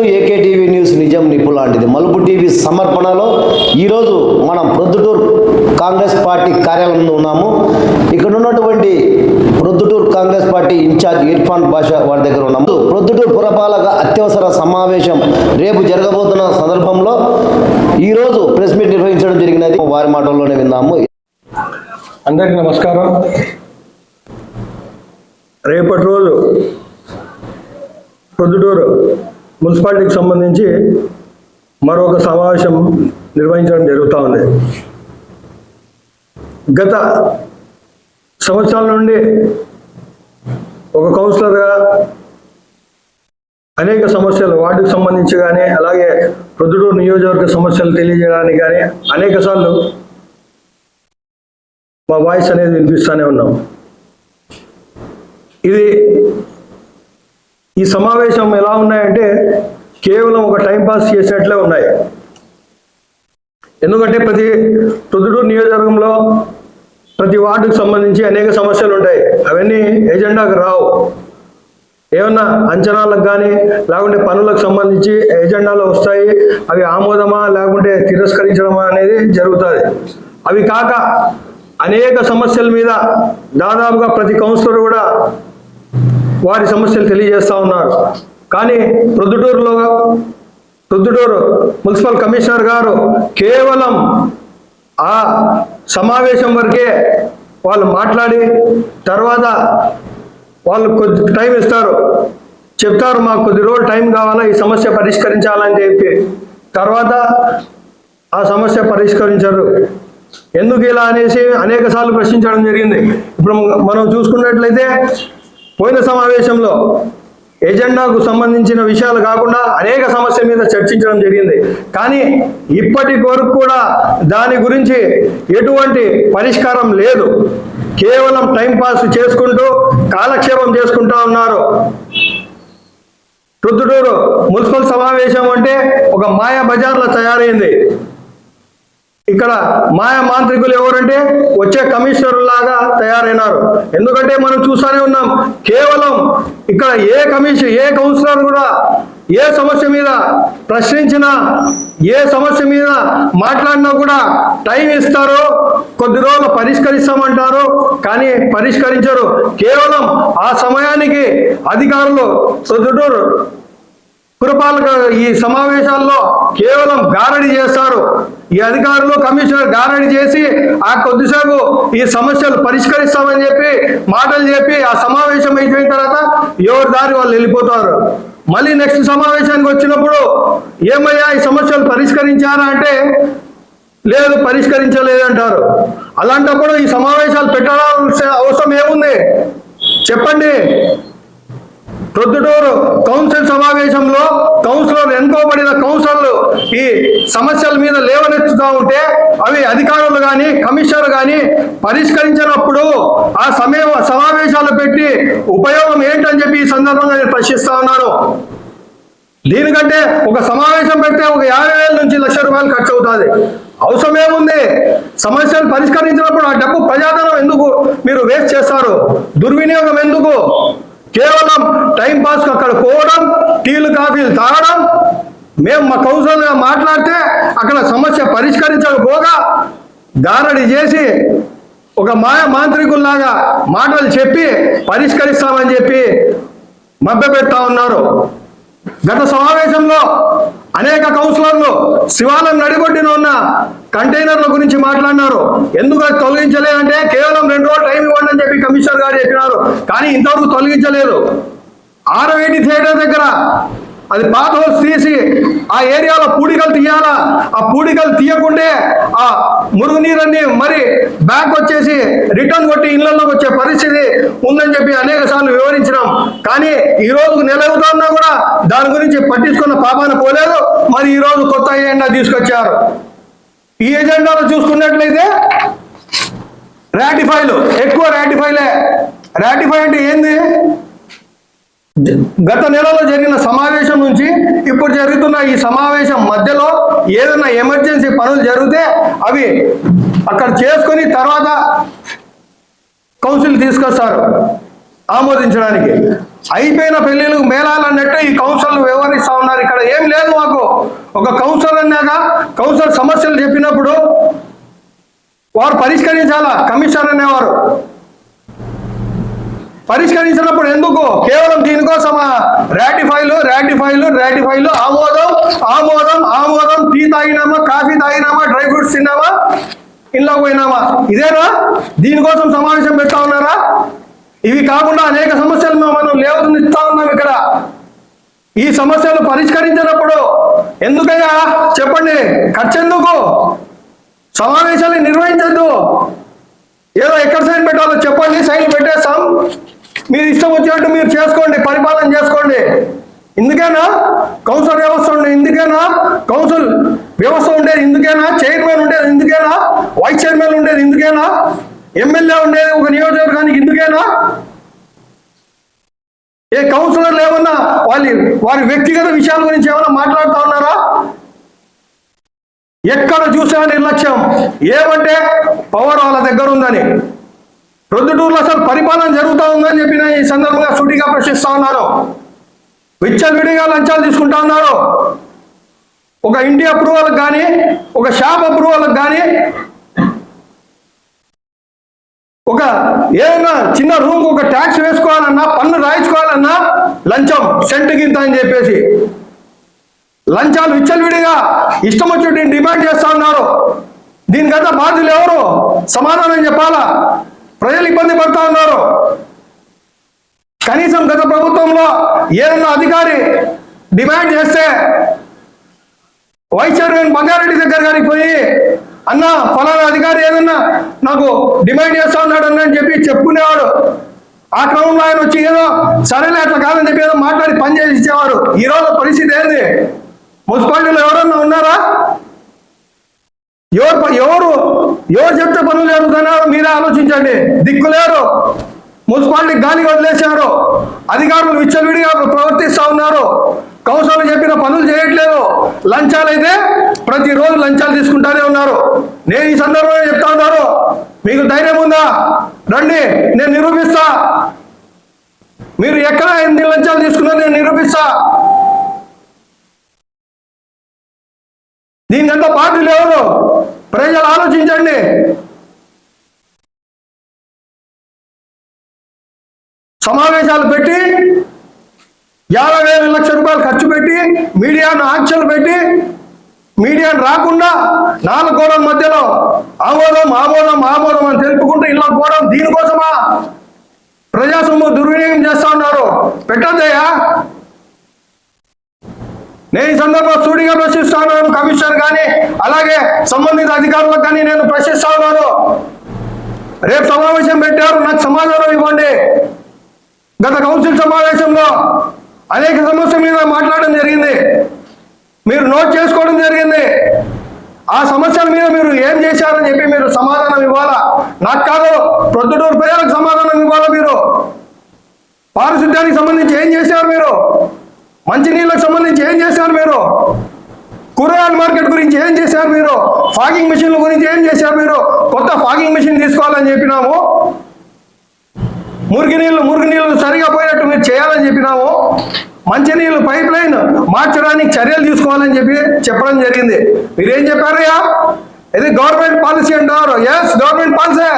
To AK TV news నిజం నిప్పు లాంటిది. మలుపు టీవీ సమర్పణలో ఈరోజు మనం ప్రొద్దుటూరు కాంగ్రెస్ పార్టీ కార్యాలయంలో ఉన్నాము. ఇక్కడ ఉన్నటువంటి Proddatur Congress party in-charge Irfan Basha వారి దగ్గర ఉన్నాము. ప్రొద్దుటూరు పురపాలక అత్యవసర సమావేశం రేపు జరగబోతున్న సందర్భంలో ఈరోజు ప్రెస్ మీట్ నిర్వహించడం జరిగినది. వారి మాటల్లోనే విన్నాము అందరికీ నమస్కారం. రేపటి రోజు ప్రొద్దుటూరు మున్సిపాలిటీకి సంబంధించి మరొక సమావేశం నిర్వహించడం జరుగుతూ ఉంది. గత సంవత్సరాల నుండి ఒక కౌన్సిలర్గా అనేక సమస్యలు వార్డుకు సంబంధించి కానీ అలాగే ప్రొద్దుటూరు నియోజకవర్గ సమస్యలు తెలియజేయడానికి కానీ అనేక సార్లు మా వాయిస్ అనేది వినిపిస్తూనే ఉన్నాం. ఇది ఈ సమావేశం ఎలా ఉన్నాయంటే కేవలం ఒక టైం పాస్ చేసేట్లే ఉన్నాయి. ఎందుకంటే ప్రతి ప్రొద్దుటూరు నియోజకవర్గంలో ప్రతి వార్డుకు సంబంధించి అనేక సమస్యలు ఉంటాయి. అవన్నీ ఎజెండాకు రావు. ఏమన్నా అంచనాలకు కానీ లేకుంటే పనులకు సంబంధించి ఎజెండాలు వస్తాయి. అవి ఆమోదమా లేకుంటే తిరస్కరించడమా అనేది జరుగుతుంది. అవి కాక అనేక సమస్యల మీద దాదాపుగా ప్రతి కౌన్సిలర్ కూడా వారి సమస్యలు తెలియజేస్తూ ఉన్నారు. కానీ ప్రొద్దుటూరులో ప్రొద్దుటూరు మున్సిపల్ కమిషనర్ గారు కేవలం ఆ సమావేశం వరకే వాళ్ళు మాట్లాడి తర్వాత వాళ్ళు కొద్ది టైం ఇస్తారు. చెప్తారు మాకు కొద్ది రోజులు టైం కావాలా ఈ సమస్య పరిష్కరించాలని చెప్పి. తర్వాత ఆ సమస్య పరిష్కరించారు. ఎందుకు ఇలా అనేసి అనేక సార్లు ప్రశ్నించడం జరిగింది. ఇప్పుడు మనం చూసుకున్నట్లయితే పోయిన సమావేశంలో ఎజెండాకు సంబంధించిన విషయాలు కాకుండా అనేక సమస్య మీద చర్చించడం జరిగింది. కానీ ఇప్పటి వరకు కూడా దాని గురించి ఎటువంటి పరిష్కారం లేదు. కేవలం టైంపాస్ చేసుకుంటూ కాలక్షేపం చేసుకుంటా ఉన్నారు. ప్రొద్దుటూరు మున్సిపల్ సమావేశం అంటే ఒక మాయా బజార్లో తయారైంది. ఇక్కడ మాయా మాంత్రికులు ఎవరంటే వచ్చే కమిషనర్ లాగా తయారైనారు. ఎందుకంటే మనం చూస్తూనే ఉన్నాం కేవలం ఇక్కడ ఏ కమిషన్ ఏ కౌన్సిలర్ కూడా ఏ సమస్య మీద ప్రశ్నించినా ఏ సమస్య మీద మాట్లాడినా కూడా టైం ఇస్తారు కొద్ది రోజులు పరిష్కరిస్తామంటారు కానీ పరిష్కరించరు. కేవలం ఆ సమయానికి అధికారులు ప్రొద్దుటూరు పురపాలక ఈ సమావేశాల్లో కేవలం గారడి చేస్తారు ఈ అధికారులు కమిషనర్ గారడి చేసి ఆ కొద్దిసేపు ఈ సమస్యలు పరిష్కరిస్తామని చెప్పి మాటలు చెప్పి ఆ సమావేశం అయిపోయిన తర్వాత ఎవరి దారి వాళ్ళు వెళ్ళిపోతారు. మళ్ళీ నెక్స్ట్ సమావేశానికి వచ్చినప్పుడు ఏమయ్యా ఈ సమస్యలు పరిష్కరించారా అంటే లేదు పరిష్కరించలేదంటారు అలాంటప్పుడు ఈ సమావేశాలు పెట్టాల్సిన అవసరం ఏముంది? చెప్పండి. ప్రొద్దుటూరు కౌన్సిల్ సమావేశంలో కౌన్సిలర్ ఎన్నుకోబడిన కౌన్సిలర్లు ఈ సమస్యల మీద లేవనెత్తుతూ ఉంటే అవి అధికారులు కానీ కమిషనర్ కానీ పరిష్కరించినప్పుడు ఆ సమయ సమావేశాలు పెట్టి ఉపయోగం ఏంటని చెప్పి ఈ సందర్భంగా నేను ప్రశ్నిస్తా ఉన్నాను. దీనికంటే ఒక సమావేశం పెడితే ఒక యాభై వేల నుంచి లక్ష రూపాయలు ఖర్చు అవుతుంది. అవసరం ఏముంది? సమస్యలు పరిష్కరించినప్పుడు ఆ డబ్బు ప్రజాధనం ఎందుకు మీరు వేస్ట్ చేస్తారు? దుర్వినియోగం ఎందుకు? కేవలం టైం పాస్ అక్కడ పోవడం టీలు కాఫీలు తాగడం మేము మా కౌన్సిలర్గా మాట్లాడితే అక్కడ సమస్య పరిష్కరించకపోగా దారడి చేసి ఒక మాయ మాంత్రికుల్లాగా మాటలు చెప్పి పరిష్కరిస్తామని చెప్పి మభ్యపెడతా ఉన్నారు. గత సమావేశంలో అనేక కౌన్సిలర్లు శివాలయం నడిగొడ్డిన ఉన్న కంటైనర్ల గురించి మాట్లాడినారు. ఎందుకు తొలగించలేదంటే కేవలం రెండు రోజులు టైం ఇవ్వండి అని గారు చెప్పినారు. కానీ ఇంతవరకు తొలగించలేదు. ఆరవేటి థియేటర్ దగ్గర అది పాత హోల్స్ తీసి ఆ ఏరియాలో పూడికలు తీయాలా? ఆ పూడికలు తీయకుండే ఆ మురుగునీరన్నీ మరి బ్యాక్ వచ్చేసి రిటర్న్ కొట్టి ఇళ్ళలోకి వచ్చే పరిస్థితి ఉందని చెప్పి అనేక సార్లు వివరించినాం. కానీ ఈ రోజు నెల కూడా దాని గురించి పట్టించుకున్న పాపాన పోలేదు. మరి ఈ రోజు కొత్త ఏజెండా తీసుకొచ్చారు. ఈ ఎజెండాలో చూసుకున్నట్లయితే రాటిఫైలు ఎక్కువ రాటిఫైలే రాటిఫై అంటే ఏంది? గత నెలలో జరిగిన సమావేశం నుంచి ఇప్పుడు జరుగుతున్న ఈ సమావేశం మధ్యలో ఏదైనా ఎమర్జెన్సీ పనులు జరిగితే అవి అక్కడ చేసుకొని తర్వాత కౌన్సిల్ తీసుకొస్తారు ఆమోదించడానికి. అయిపోయిన పెళ్ళిళ్ళకు మేళాలన్నట్టు ఈ కౌన్సిల్ వ్యవహరిస్తా ఉన్నారు. ఇక్కడ ఏం లేదు మాకు. ఒక కౌన్సిల్ అన్నాక కౌన్సిల్ సమస్యలు చెప్పినప్పుడు వారు పరిష్కరించాలా? కమిషనర్ అనేవారు. పరిష్కరించినప్పుడు ఎందుకు? కేవలం దీనికోసమా? రాటిఫైలు రాటిఫైలు రాటిఫైలు ఆమోదం ఆమోదం ఆమోదం టీ తాగినామా కాఫీ తాగినామా డ్రై ఫ్రూట్స్ తిన్నామా ఇంట్లో పోయినామా? ఇదేనా? దీనికోసం సమావేశం పెడతా ఉన్నారా? ఇవి కాకుండా అనేక సమస్యలు మనం లేవనిస్తా ఉన్నాం ఇక్కడ. ఈ సమస్యలు పరిష్కరించినప్పుడు ఎందుకయ్యా? చెప్పండి. ఖర్చు ఎందుకు సమావేశాలు నిర్వహించద్దు. ఏదో ఎక్కడ సైన్ పెట్టాలో చెప్పండి సైన్ పెట్టేస్తాం. మీరు ఇష్టం వచ్చినట్టు మీరు చేసుకోండి పరిపాలన చేసుకోండి. ఇందుకేనా? కౌన్సిల్ వ్యవస్థ ఉండేది ఇందుకేనా? కౌన్సిల్ వ్యవస్థ ఉండేది ఇందుకేనా? చైర్మన్ ఉండేది ఇందుకేనా? వైస్ చైర్మన్ ఉండేది ఇందుకేనా? ఎమ్మెల్యే ఉండేది ఒక నియోజకవర్గానికి ఇందుకేనా? ఏ కౌన్సిలర్లు ఏమన్నా వాళ్ళు వారి వ్యక్తిగత విషయాల గురించి ఏమైనా మాట్లాడుతూ ఉన్నారా? ఎక్కడ చూసినా నిర్లక్ష్యం. ఏమంటే పవర్ వాళ్ళ దగ్గర ఉందని. ప్రొద్దుటూరులో అసలు పరిపాలన జరుగుతూ ఉందని చెప్పిన ఈ సందర్భంగా సూటిగా ప్రశ్నిస్తా ఉన్నారు. విచ్చలవిడిగా లంచాలు తీసుకుంటా ఉన్నారు. ఒక ఇంటి అప్రూవల్కి కానీ ఒక షాప్ అప్రూవల్కి కానీ ఒక ఏదైనా చిన్న రూమ్ ఒక ట్యాక్స్ వేసుకోవాలన్నా పన్ను రాయించుకోవాలన్నా లంచం సెంటు గింత అని చెప్పేసి. లంచాలు విచ్చలవిడిగా ఇష్టం వచ్చి డిమాండ్ చేస్తా ఉన్నారు. దీనికంతా బాధ్యులు ఎవరు? సమాధానం చెప్పాలా? ప్రజలు ఇబ్బంది పడతా ఉన్నారు. కనీసం గత ప్రభుత్వంలో ఏదన్నా అధికారి డిమాండ్ చేస్తే వైస్ చైర్మన్ బంగారెడ్డి దగ్గర గారికి పోయి అన్న ఫలానా అధికారి ఏదన్నా నాకు డిమాండ్ చేస్తా ఉన్నాడు అన్న అని చెప్పి చెప్పుకునేవాడు. ఆ క్రమంలో ఆయన వచ్చి ఏదో సరేలే అట్లా కాదని చెప్పి ఏదో మాట్లాడి పని చేసి ఇచ్చేవారు. ఈరోజు పరిస్థితి ఏంది? మున్సిపాలిటీలో ఎవరన్నా ఉన్నారా? ఎవరు ప- ఎవరు ఎవరు చెప్తే పనులు జరుగుతున్నారో మీరే ఆలోచించండి. దిక్కులేరు మున్సిపాలిటీ గాలి వదిలేశారు. అధికారులు విచ్చలవిడిగా ప్రవర్తిస్తా ఉన్నారు. కౌసలు చెప్పిన పనులు చేయట్లేదు. లంచాలు అయితే ప్రతిరోజు లంచాలు తీసుకుంటానే ఉన్నారు. నేను ఈ సందర్భంగా చెప్తా ఉన్నారు. మీకు ధైర్యం ఉందా? రండి నేను నిరూపిస్తా. మీరు ఎక్కడ ఎన్ని లంచాలు తీసుకున్నారో నేను నిరూపిస్తా. దీనికంతా పార్టీ లేవు ప్రజలు ఆలోచించండి. సమావేశాలు పెట్టి యాభై వేల లక్షల రూపాయలు ఖర్చు పెట్టి మీడియాను ఆంక్షలు పెట్టి మీడియాను రాకుండా నాలుగు గోడల మధ్యలో ఆమోదం ఆమోదం ఆమోదం అని తెలుపుకుంటూ ఇలా పోవడం దీనికోసమా? ప్రజాసొమ్ము దుర్వినియోగం చేస్తా ఉన్నారు. పెట్టద్దయ్యా నేను ఈ సందర్భంలో సూడిగా ప్రశ్నిస్తా ఉన్నాను కమిషనర్ కానీ అలాగే సంబంధిత అధికారులకు కానీ నేను ప్రశ్నిస్తా ఉన్నాను. రేపు సమావేశం పెట్టారు నాకు సమాధానం ఇవ్వండి. గత కౌన్సిల్ సమావేశంలో అనేక సమస్య మీద మాట్లాడడం జరిగింది. మీరు నోట్ చేసుకోవడం జరిగింది. ఆ సమస్యల మీద మీరు ఏం చేశారని చెప్పి మీరు సమాధానం ఇవ్వాలా? నాకు కాదు ప్రొద్దుటూరు ప్రజలకు సమాధానం ఇవ్వాలా మీరు? పారిశుద్ధ్యానికి సంబంధించి ఏం చేశారు మీరు? మంచినీళ్ళకు సంబంధించి ఏం చేశారు మీరు? కూరగాయల మార్కెట్ గురించి ఏం చేశారు మీరు? ఫాగింగ్ మిషన్ల గురించి ఏం చేశారు మీరు? కొత్త ఫాగింగ్ మిషన్ తీసుకోవాలని చెప్పినాము. మురికి నీళ్ళు మురికి నీళ్ళు సరిగా పోయినట్టు మీరు చేయాలని చెప్పినాము. మంచినీళ్ళు పైప్ లైన్ మార్చడానికి చర్యలు తీసుకోవాలని చెప్పి చెప్పడం జరిగింది. మీరేం చెప్పారయ్యా? ఇది గవర్నమెంట్ పాలసీ అంటారు ఎస్ గవర్నమెంట్ పాలసీ.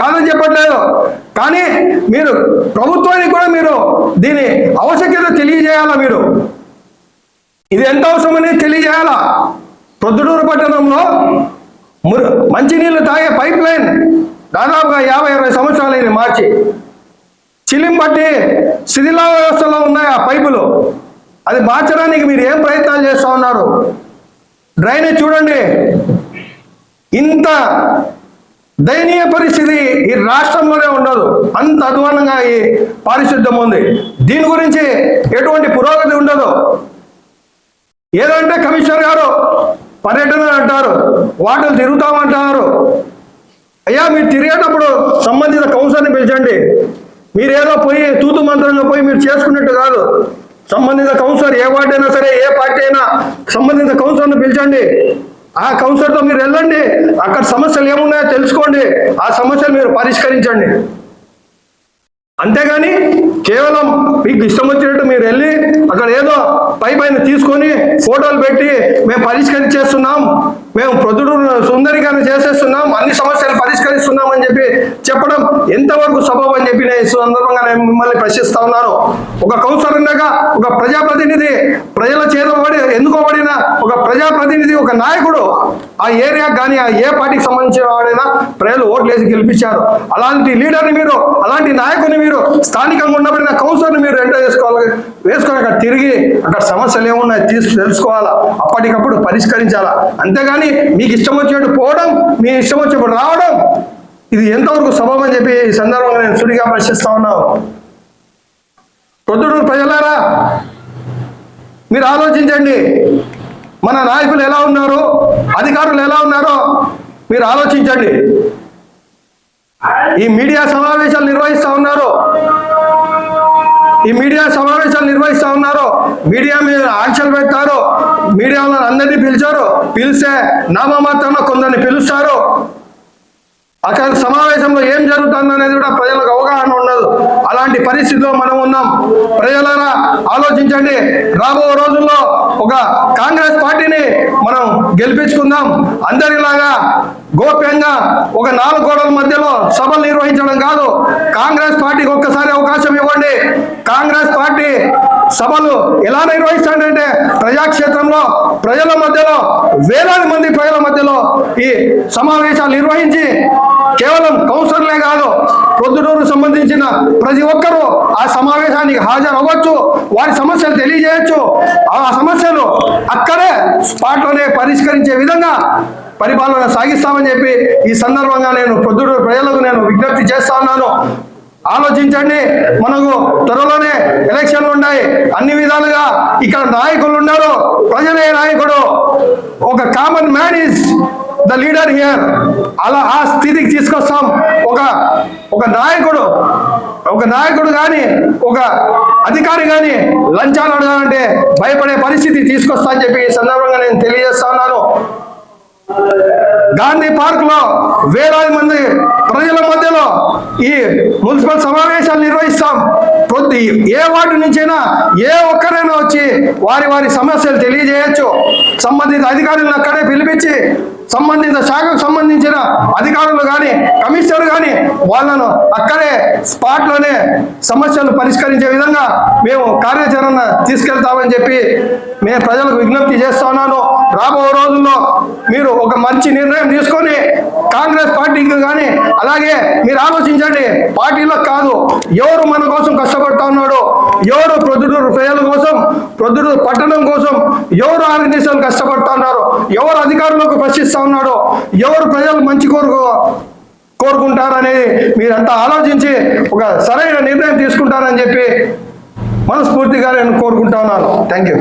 కాదని చెప్పట్లేదు. కానీ మీరు ప్రభుత్వానికి కూడా మీరు దీని ఆవశ్యకత తెలియజేయాలా మీరు? ఇది ఎంత అవసరమని తెలియజేయాలా? ప్రొద్దుటూరు పట్టణంలో మురు- మంచినీళ్ళు తాగే పైప్ లైన్ దాదాపుగా యాభై అరవై సంవత్సరాలైంది మార్చి. చిలిం బట్టి శిథిలా వ్యవస్థలో ఉన్నాయి ఆ పైపులు? అది మార్చడానికి మీరు ఏం ప్రయత్నాలు చేస్తూ ఉన్నారు? డ్రైనేజ్ చూడండి. ఇంత దయనీయ పరిస్థితి ఈ రాష్ట్రంలోనే ఉండదు. అంత అధ్వానంగా ఈ పారిశుద్ధ్యం ఉంది. దీని గురించి ఎటువంటి పురోగతి ఉండదు. ఏదంటే కమిషనర్ గారు పర్యటన అంటారు వాటిని తిరుగుతామంటారు. అయ్యా మీరు తిరిగేటప్పుడు సంబంధిత కౌన్సిల్ని పిలిచండి. మీరు ఏదో పోయి తూతు మంత్రంగా పోయి మీరు చేసుకున్నట్టు కాదు. సంబంధిత కౌన్సిలర్ ఏ వార్డు అయినా సరే ఏ పార్టీ అయినా సంబంధిత కౌన్సిలర్ను పిలిచండి. ఆ కౌన్సిలర్తో మీరు వెళ్ళండి. అక్కడ సమస్యలు ఏమున్నాయో తెలుసుకోండి. ఆ సమస్యలు మీరు పరిష్కరించండి. అంతేగాని కేవలం మీకు ఇష్టం వచ్చినట్టు మీరు వెళ్ళి అక్కడ ఏదో పై పైన తీసుకొని ఫోటోలు పెట్టి మేము పరిష్కరించేస్తున్నాం మేము ప్రొద్దుడు సుందరీకరణ చేసేస్తున్నాం అన్ని సమస్యలు పరిష్కరిస్తున్నాం అని చెప్పి చెప్పడం ఎంతవరకు సబబు అని చెప్పి నేను సందర్భంగా నేను మిమ్మల్ని ప్రశ్నిస్తా ఉన్నాను. ఒక కౌన్సిలర్గా ఒక ప్రజాప్రతినిధి ప్రజల చేతబడి ఎందుకోబడిన ఒక ప్రజాప్రతినిధి ఒక నాయకుడు ఆ ఏరియా కానీ ఆ ఏ పార్టీకి సంబంధించిన వాడైనా ప్రజలు ఓట్లు వేసి గెలిపించారు. అలాంటి లీడర్ని మీరు అలాంటి నాయకుని మీరు స్థానికంగా ఉండబడిన కౌన్సిలర్ని మీరు ఎంటర్ చేసుకోవాలి. వేసుకొని అక్కడ తిరిగి అక్కడ సమస్యలు ఏమున్నాయి తీసు తెలుసుకోవాలా. అప్పటికప్పుడు పరిష్కరించాలా. అంతేగాని మీకు ఇష్టం వచ్చినట్టు పోవడం మీ ఇష్టం వచ్చినప్పుడు రావడం ఇది ఎంతవరకు సబబం అని చెప్పి ఈ సందర్భంగా నేను సుడిగా ప్రశ్నిస్తా ఉన్నాను ప్రొద్దుటూరు ప్రజలారా మీరు ఆలోచించండి. మన నాయకులు ఎలా ఉన్నారు అధికారులు ఎలా ఉన్నారో మీరు ఆలోచించండి. ఈ మీడియా సమావేశాలు నిర్వహిస్తా ఉన్నారు. ఈ మీడియా సమావేశాలు నిర్వహిస్తా ఉన్నారు. మీడియా మీద ఆంక్షలు పెడతారు. మీడియా అందరినీ పిలిచారు. పిలిస్తే నామమాత్రంలో కొందరిని పిలుస్తారు. అక్కడ సమావేశంలో ఏం జరుగుతుంది అనేది కూడా ప్రజలకు అవగాహన ఉండదు. అలాంటి పరిస్థితిలో మనం ఉన్నాం. ప్రజలారా ఆలోచించండి. రాబో రోజుల్లో ఒక కాంగ్రెస్ పార్టీని మనం గెలిపించుకుందాం. అందరిలాగా గోప్యంగా ఒక నాలుగు గోడల మధ్యలో సభలు నిర్వహించడం కాదు. కాంగ్రెస్ పార్టీకి ఒక్కసారి అవకాశం ఇవ్వండి. కాంగ్రెస్ పార్టీ సభలు ఎలా నిర్వహిస్తాడంటే ప్రజాక్షేత్రంలో ప్రజల మధ్యలో వేలాది మంది ప్రజల మధ్యలో ఈ సమావేశాలు నిర్వహించి కేవలం కౌన్సిలర్లే కాదు ప్రొద్దుటూరు సంబంధించిన ప్రతి ఒక్కరూ ఆ సమావేశానికి హాజరు అవ్వచ్చు వారి సమస్యలు తెలియజేయచ్చు. ఆ సమస్యలు అక్కడే స్పాట్లోనే పరిష్కరించే విధంగా పరిపాలన సాగిస్తామని చెప్పి ఈ సందర్భంగా నేను ప్రొద్దుటూరు ప్రజలకు నేను విజ్ఞప్తి చేస్తా ఉన్నాను. ఆలోచించండి. మనకు త్వరలోనే ఎలక్షన్లు ఉన్నాయి. అన్ని విధాలుగా ఇక్కడ నాయకులు ఉన్నారు. ప్రజలే నాయకుడు. ఒక common man is the leader here అలా ఆ స్థితికి తీసుకొస్తాం. ఒక ఒక నాయకుడు ఒక నాయకుడు కానీ ఒక అధికారి కానీ లంచాలు అడగాలంటే భయపడే పరిస్థితి తీసుకొస్తా అని చెప్పి ఈ సందర్భంగా నేను తెలియజేస్తా ఉన్నాను. గాంధీ పార్క్లో వేలాది మంది ప్రజల మధ్యలో ఈ మున్సిపల్ సమావేశాలు నిర్వహిస్తాం. ఏ వార్డు నుంచైనా ఏ ఒక్కరైనా వచ్చి వారి వారి సమస్యలు తెలియజేయచ్చు. సంబంధిత అధికారులను అక్కడే పిలిపించి సంబంధిత శాఖకు సంబంధించిన అధికారులు కానీ కమిషనర్ కానీ వాళ్ళను అక్కడే స్పాట్లోనే సమస్యలు పరిష్కరించే విధంగా మేము కార్యాచరణ తీసుకెళ్తామని చెప్పి మేము ప్రజలకు విజ్ఞప్తి చేస్తున్నాను రాబో రోజుల్లో మీరు ఒక మంచి నిర్ణయం తీసుకొని కాంగ్రెస్ పార్టీకి కానీ అలాగే మీరు ఆలోచించండి పార్టీలో కాదు ఎవరు మన కోసం కష్టపడతా ఉన్నాడు ఎవరు ప్రొద్దుటూరు ప్రజల కోసం ప్రొద్దుటూరు పట్టణం కోసం ఎవరు ఆర్గనైజేషన్ కష్టపడతా ఉన్నారు ఎవరు అధికారులకు ప్రశ్నిస్తా ఉన్నాడో ఎవరు ప్రజలు మంచి కోరుకో కోరుకుంటారనేది మీరంతా ఆలోచించి ఒక సరైన నిర్ణయం తీసుకుంటారని చెప్పి మనస్ఫూర్తిగా నేను కోరుకుంటా ఉన్నాను. Thank you